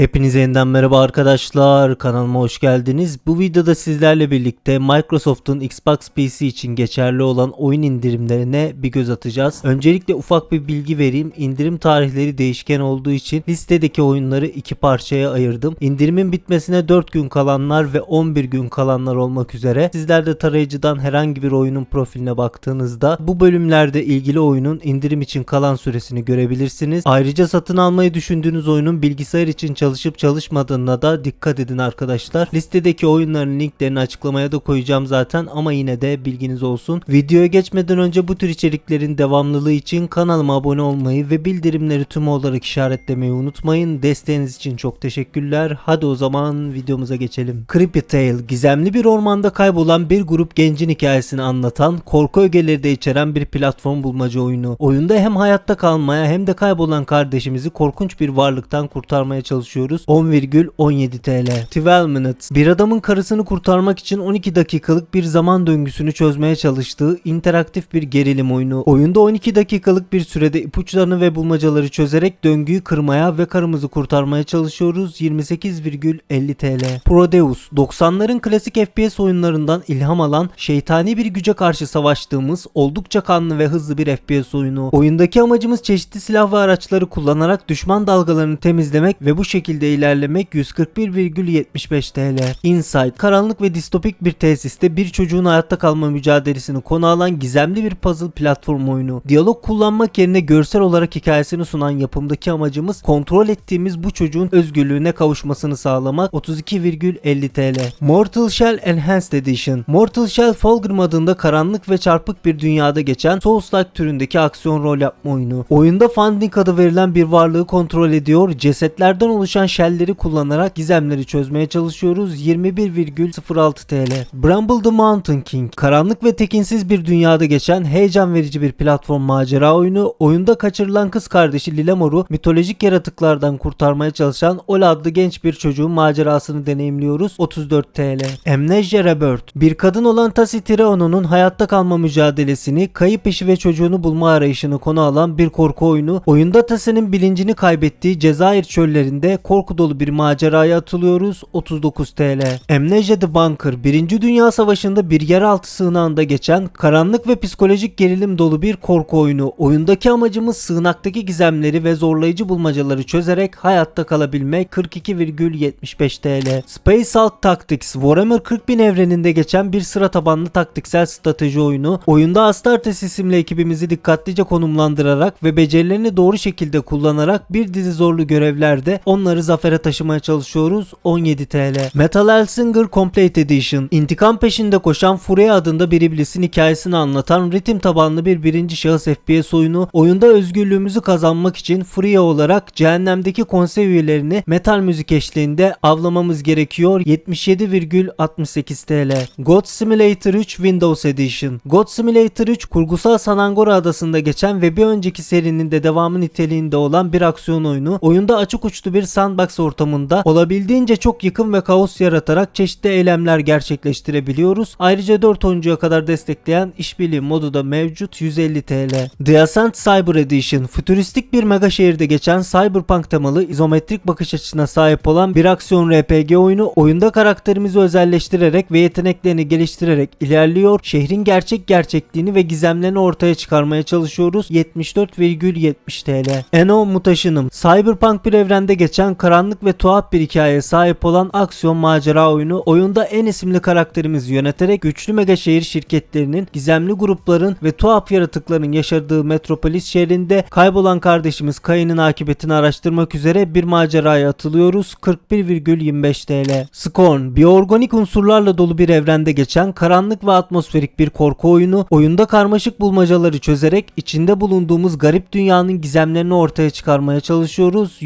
Hepinize yeniden merhaba arkadaşlar. Kanalıma hoş geldiniz. Bu videoda sizlerle birlikte Microsoft'un Xbox PC için geçerli olan oyun indirimlerine bir göz atacağız. Öncelikle ufak bir bilgi vereyim. İndirim tarihleri değişken olduğu için listedeki oyunları iki parçaya ayırdım. İndirimin bitmesine 4 gün kalanlar ve 11 gün kalanlar olmak üzere. Sizler de tarayıcıdan herhangi bir oyunun profiline baktığınızda bu bölümlerde ilgili oyunun indirim için kalan süresini görebilirsiniz. Ayrıca satın almayı düşündüğünüz oyunun bilgisayar için çalışıp çalışmadığına da dikkat edin arkadaşlar. Listedeki oyunların linklerini açıklamaya da koyacağım zaten ama yine de bilginiz olsun. Videoya geçmeden önce bu tür içeriklerin devamlılığı için kanalıma abone olmayı ve bildirimleri tüm olarak işaretlemeyi unutmayın. Desteğiniz için çok teşekkürler. Hadi o zaman videomuza geçelim. Creepy Tale gizemli bir ormanda kaybolan bir grup gencin hikayesini anlatan, korku ögeleri de içeren bir platform bulmaca oyunu. Oyunda hem hayatta kalmaya hem de kaybolan kardeşimizi korkunç bir varlıktan kurtarmaya çalışıyoruz. 10,17 TL. 12 Minutes. Bir adamın karısını kurtarmak için 12 dakikalık bir zaman döngüsünü çözmeye çalıştığı interaktif bir gerilim oyunu. Oyunda 12 dakikalık bir sürede ipuçlarını ve bulmacaları çözerek döngüyü kırmaya ve karımızı kurtarmaya çalışıyoruz. 28,50 TL. Prodeus. 90'ların klasik FPS oyunlarından ilham alan şeytani bir güce karşı savaştığımız oldukça kanlı ve hızlı bir FPS oyunu. Oyundaki amacımız çeşitli silah ve araçları kullanarak düşman dalgalarını temizlemek ve bu şekilde ilerlemek 141,75 TL. Inside. Karanlık ve distopik bir tesiste bir çocuğun hayatta kalma mücadelesini konu alan gizemli bir puzzle platform oyunu. Diyalog kullanmak yerine görsel olarak hikayesini sunan yapımdaki amacımız kontrol ettiğimiz bu çocuğun özgürlüğüne kavuşmasını sağlamak 32,50 TL. Mortal Shell Enhanced Edition. Mortal Shell Fulgrim adında karanlık ve çarpık bir dünyada geçen Souls-like türündeki aksiyon rol yapma oyunu. Oyunda Funding adı verilen bir varlığı kontrol ediyor, cesetlerden oluşan shellleri kullanarak gizemleri çözmeye çalışıyoruz. 21,06 TL. Bramble the Mountain King. Karanlık ve tekinsiz bir dünyada geçen heyecan verici bir platform macera oyunu. Oyunda kaçırılan kız kardeşi Lilamor'u mitolojik yaratıklardan kurtarmaya çalışan Ola adlı genç bir çocuğun macerasını deneyimliyoruz. 34 TL. Amnesia Rebirth. Bir kadın olan Tasi Tireono'nun hayatta kalma mücadelesini, kayıp eşi ve çocuğunu bulma arayışını konu alan bir korku oyunu. Oyunda Tasi'nin bilincini kaybettiği Cezayir çöllerinde korku dolu bir maceraya atılıyoruz. 39 TL. Amnesia The Bunker. Birinci Dünya Savaşı'nda bir yeraltı sığınağında geçen karanlık ve psikolojik gerilim dolu bir korku oyunu. Oyundaki amacımız sığınaktaki gizemleri ve zorlayıcı bulmacaları çözerek hayatta kalabilmek. 42,75 TL. Space Hulk Tactics. Warhammer 40.000 evreninde geçen bir sıra tabanlı taktiksel strateji oyunu. Oyunda Astartes isimli ekibimizi dikkatlice konumlandırarak ve becerilerini doğru şekilde kullanarak bir dizi zorlu görevlerde onları zafere taşımaya çalışıyoruz. 17 TL. Metal Hellsinger Complete Edition. İntikam peşinde koşan Fury adında bir iblisin hikayesini anlatan ritim tabanlı bir birinci şahıs FPS oyunu. Oyunda özgürlüğümüzü kazanmak için Fury olarak cehennemdeki konsey üyelerini metal müzik eşliğinde avlamamız gerekiyor. 77,68 TL. God Simulator 3 Windows Edition. God Simulator 3 kurgusal San Angora adasında geçen ve bir önceki serinin de devamı niteliğinde olan bir aksiyon oyunu. Oyunda açık uçlu bir sandbox ortamında olabildiğince çok yıkım ve kaos yaratarak çeşitli eylemler gerçekleştirebiliyoruz. Ayrıca 4 oyuncuya kadar destekleyen işbirliği modu da mevcut 150 TL. The Ascent Cyber Edition fütüristik bir mega şehirde geçen cyberpunk temalı izometrik bakış açısına sahip olan bir aksiyon RPG oyunu oyunda karakterimizi özelleştirerek ve yeteneklerini geliştirerek ilerliyor. Şehrin gerçek gerçekliğini ve gizemlerini ortaya çıkarmaya çalışıyoruz. 74,70 TL. Eno Mutation'ım cyberpunk bir evrende geçen karanlık ve tuhaf bir hikayeye sahip olan aksiyon macera oyunu oyunda en isimli karakterimizi yöneterek güçlü mega şehir şirketlerinin, gizemli grupların ve tuhaf yaratıkların yaşadığı metropolis şehrinde kaybolan kardeşimiz Kayı'nın akıbetini araştırmak üzere bir maceraya atılıyoruz. 41,25 TL. Scorn, biyoorganik unsurlarla dolu bir evrende geçen karanlık ve atmosferik bir korku oyunu, oyunda karmaşık bulmacaları çözerek içinde bulunduğumuz garip dünyanın gizemlerini ortaya çıkarmaya çalışıyoruz.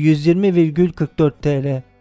120,44 TL.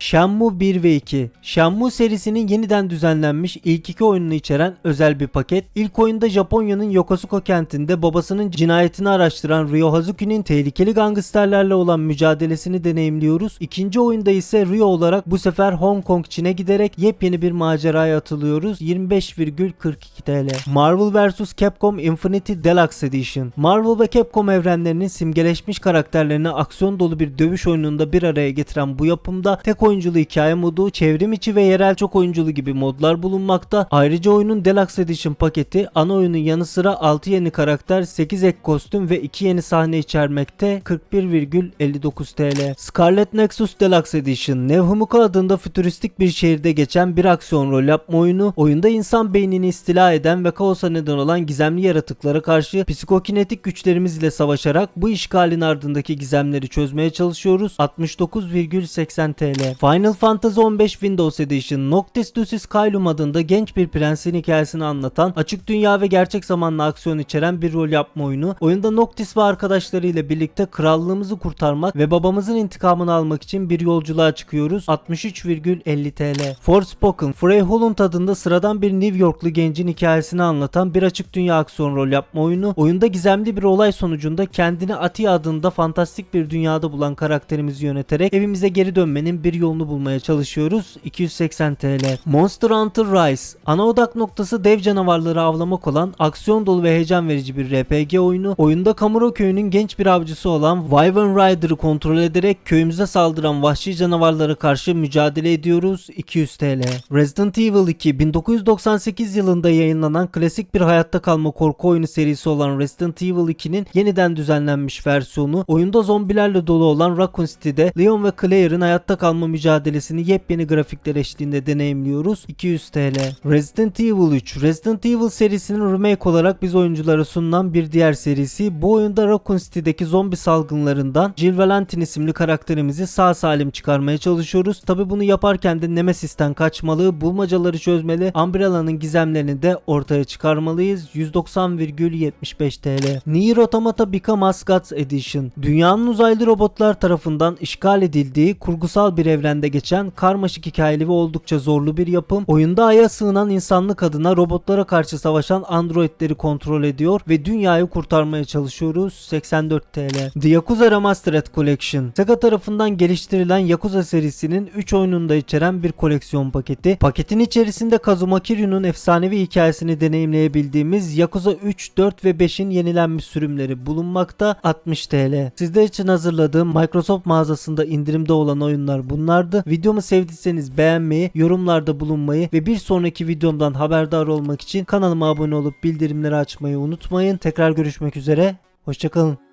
Shenmue 1 ve 2 Shenmue serisinin yeniden düzenlenmiş ilk iki oyununu içeren özel bir paket. İlk oyunda Japonya'nın Yokosuka kentinde babasının cinayetini araştıran Ryo Hazuki'nin tehlikeli gangsterlerle olan mücadelesini deneyimliyoruz. İkinci oyunda ise Ryo olarak bu sefer Hong Kong Çin'e giderek yepyeni bir maceraya atılıyoruz. 25,42 TL. Marvel vs Capcom Infinity Deluxe Edition. Marvel ve Capcom evrenlerinin simgeleşmiş karakterlerini aksiyon dolu bir dövüş oyununda bir araya getiren bu yapımda tek oyunculu hikaye modu, çevrim içi ve yerel çok oyunculu gibi modlar bulunmakta. Ayrıca oyunun Deluxe Edition paketi ana oyunun yanı sıra 6 yeni karakter, 8 ek kostüm ve 2 yeni sahne içermekte. 41,59 TL. Scarlet Nexus Deluxe Edition Nevhumuka adında fütüristik bir şehirde geçen bir aksiyon rol yapma oyunu. Oyunda insan beynini istila eden ve kaosa neden olan gizemli yaratıklara karşı psikokinetik güçlerimiz ile savaşarak bu işgalin ardındaki gizemleri çözmeye çalışıyoruz. 69,80 TL. Final Fantasy 15 Windows Edition Noctis Lucis Caelum adında genç bir prensin hikayesini anlatan açık dünya ve gerçek zamanlı aksiyon içeren bir rol yapma oyunu. Oyunda Noctis ve arkadaşlarıyla birlikte krallığımızı kurtarmak ve babamızın intikamını almak için bir yolculuğa çıkıyoruz. 63,50 TL. Forspoken Frey Holland adında sıradan bir New Yorklu gencin hikayesini anlatan bir açık dünya aksiyon rol yapma oyunu. Oyunda gizemli bir olay sonucunda kendini Ati adında fantastik bir dünyada bulan karakterimizi yöneterek evimize geri dönmenin bir yolunu bulmaya çalışıyoruz. 280 TL. Monster Hunter Rise Ana odak noktası dev canavarları avlamak olan aksiyon dolu ve heyecan verici bir RPG oyunu. Oyunda Kamuro köyünün genç bir avcısı olan Wyvern Rider'ı kontrol ederek köyümüze saldıran vahşi canavarlara karşı mücadele ediyoruz. 200 TL. Resident Evil 2 1998 yılında yayınlanan klasik bir hayatta kalma korku oyunu serisi olan Resident Evil 2'nin yeniden düzenlenmiş versiyonu. Oyunda zombilerle dolu olan Raccoon City'de Leon ve Claire'ın hayatta kalma mücadelesini yepyeni grafikler eşliğinde deneyimliyoruz. 200 TL. Resident Evil 3 Resident Evil serisinin remake olarak biz oyunculara sunulan bir diğer serisi. Bu oyunda Raccoon City'deki zombi salgınlarından Jill Valentine isimli karakterimizi sağ salim çıkarmaya çalışıyoruz. Tabi bunu yaparken de Nemesis'ten kaçmalı, bulmacaları çözmeli, Umbrella'nın gizemlerini de ortaya çıkarmalıyız. 190,75 TL. Nier Automata Become Us Edition Dünyanın uzaylı robotlar tarafından işgal edildiği kurgusal bir evrende geçen karmaşık hikayeli ve oldukça zorlu bir yapım. Oyunda aya sığınan insanlık adına robotlara karşı savaşan androidleri kontrol ediyor ve dünyayı kurtarmaya çalışıyoruz. 84 TL. The Yakuza Remastered Collection Sega tarafından geliştirilen Yakuza serisinin 3 oyununu da içeren bir koleksiyon paketi. Paketin içerisinde Kazuma Kiryu'nun efsanevi hikayesini deneyimleyebildiğimiz Yakuza 3, 4 ve 5'in yenilenmiş sürümleri bulunmakta 60 TL. Sizler için hazırladığım Microsoft mağazasında indirimde olan oyunlar bunlardı. Videomu sevdiyseniz beğenmeyi, yorumlarda bulunmayı ve bir sonraki videomdan haberdar olmak için kanalıma abone olup bildirimleri açmayı unutmayın. Tekrar görüşmek üzere. Hoşçakalın.